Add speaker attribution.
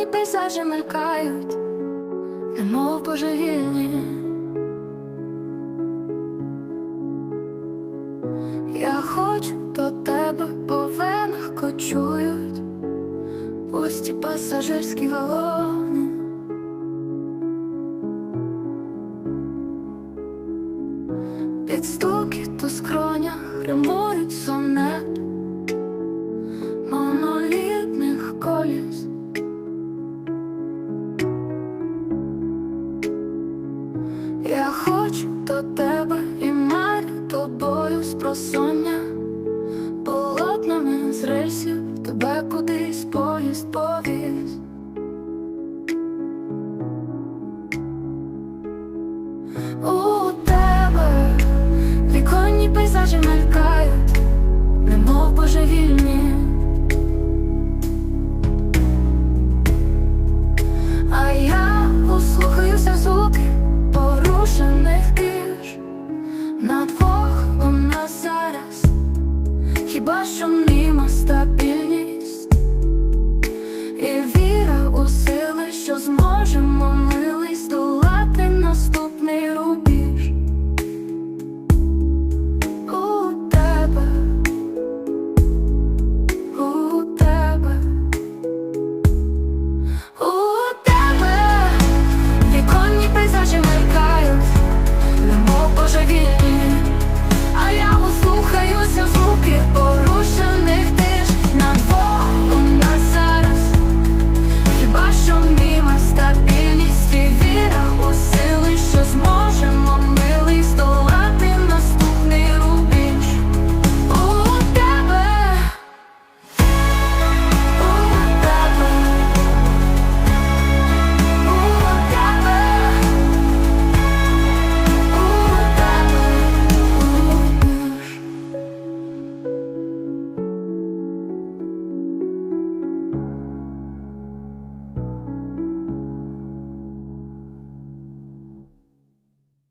Speaker 1: Віконні пейзажі мелькають, немов божевільні. Я хочу до тебе, по венах кочують пусті пасажирські вагони. Під стукіт у скронях римують просоння полотнами з рельсів тебе кудись поїзд повіз. У тебе віконні пейзажі божевільні. Бачу німа стабільність і віра у сили, що зможемо ми.